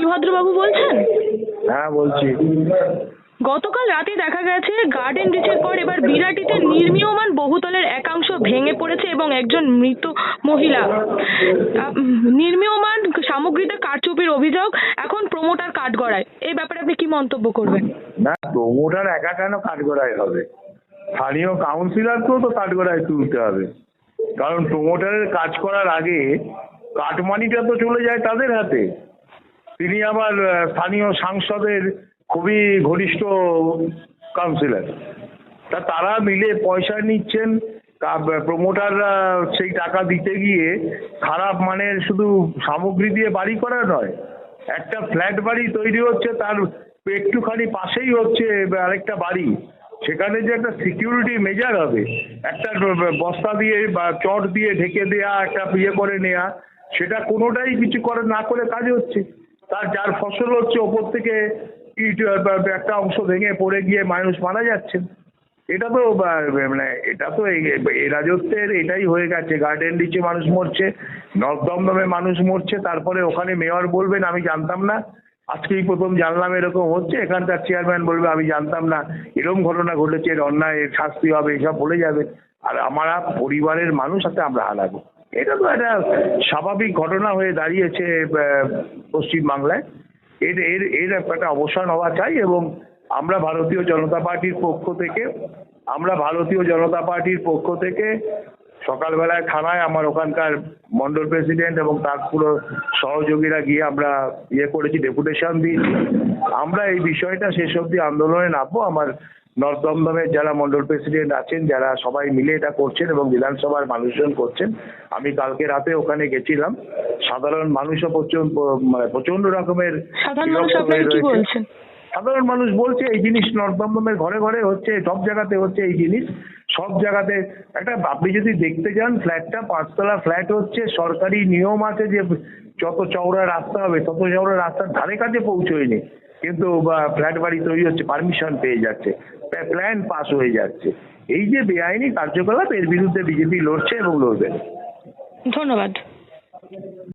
নীলভদ্রবাবু বলছেন? হ্যাঁ বলছি। গতকাল রাতে দেখা গেছে গার্ডেন রিচের পর এবার বিরাটিতে নির্মীয়মান বহুতলের একাংশ ভেঙে পড়েছে এবং একজন মৃত মহিলা। নির্মীয়মান সামগ্রীতে কারচুপির অভিযোগ এখন প্রমোটার কাঠগড়ায় এই ব্যাপারে আপনি কি মন্তব্য করবেন? না প্রমোটার একা কেন কাঠগড়ায় হবে? স্থানীয় কাউন্সিলরকেও তো কাঠগড়ায় তুলতে হবে। কারণ প্রমোটারের কাজ করার আগে কাটমানিটা তো চলে যায় তাদের হাতে। তিনি আবার স্থানীয় সাংসদের খুবই ঘনিষ্ঠ কাউন্সিলর তা তারা মিলে পয়সা নিচ্ছেন প্রমোটাররা সেই টাকা দিতে গিয়ে খারাপ মানের শুধু সামগ্রী দিয়ে বাড়ি করা নয়, একটা ফ্ল্যাট বাড়ি তৈরি হচ্ছে, তার একটুখানি পাশেই হচ্ছে আরেকটা বাড়ি। সেখানে যে একটা সিকিউরিটি মেজার হবে, একটা বস্তা দিয়ে বা চট দিয়ে ঢেকে দেয়া, একটা ইয়ে করে নেয়া, সেটা কোনোটাই কিছু করে, না করে কাজ হচ্ছে। তার যার ফসল হচ্ছে ওপর থেকে ইট একটা অংশ ভেঙে পড়ে গিয়ে মানুষ মারা যাচ্ছেন এটা তো মানে এটা তো এই রাজত্বের এটাই হয়ে গেছে। গার্ডেন রিচে মানুষ মরছে নর্থ দমদমে মানুষ মরছে, তারপরে ওখানে মেয়র বলবেন, আমি জানতাম না। আজকেই প্রথম জানলাম এরকম হচ্ছে, এখানকার চেয়ারম্যান বলবে, আমি জানতাম না। এরকম ঘটনা ঘটেছে, এর অন্যায়, এর শাস্তি হবে, এসব বলে যাবে। আর আমরা পরিবারের মানুষ সাথে আমরা হারাবো। এটা তো একটা স্বাভাবিক ঘটনা হয়ে দাঁড়িয়েছে পশ্চিমবাংলায়। এর এর এর একটা অবসান হওয়া চাই এবং আমরা ভারতীয় জনতা পার্টির পক্ষ থেকে, আমরা ভারতীয় জনতা পার্টির পক্ষ থেকে সকালবেলায় থানায় আমার ওখানকার মন্ডল প্রেসিডেন্ট এবং তার পুরো সহযোগীরা গিয়ে আমরা ইয়ে করেছি ডেপুটেশন দিয়েছি। আমরা এই বিষয়টা শেষ অবধি আন্দোলনে নামবো। আমার নর্থ দমদমের যারা মন্ডল প্রেসিডেন্ট আছেন যারা সবাই মিলে এটা করছেন এবং বিধানসভার মানুষজন করছেন আমি কালকে রাতে ওখানে গেছিলাম। সাধারণ মানুষও প্রচণ্ড মানে প্রচণ্ড রকমের সাধারণ মানুষ সাধারণ বলছে এই জিনিস নর্থ দমদমের ঘরে ঘরে হচ্ছে সব জায়গাতে হচ্ছে এই জিনিস। সব জায়গাতে। একটা, আপনি যদি দেখতে যান ফ্ল্যাটটা পাঁচতলা ফ্ল্যাট হচ্ছে, সরকারি নিয়ম আছে যে যত চওড়া রাস্তা হবে, তত চওড়া রাস্তার ধারে কাছে পৌঁছয়নি। কিন্তু ফ্ল্যাট বাড়ি তৈরি হচ্ছে পারমিশন পেয়ে যাচ্ছে। প্ল্যান পাস হয়ে যাচ্ছে। এই যে বেআইনি কার্যকলাপ, এর বিরুদ্ধে বিজেপি লড়ছে এবং লড়বে ধন্যবাদ।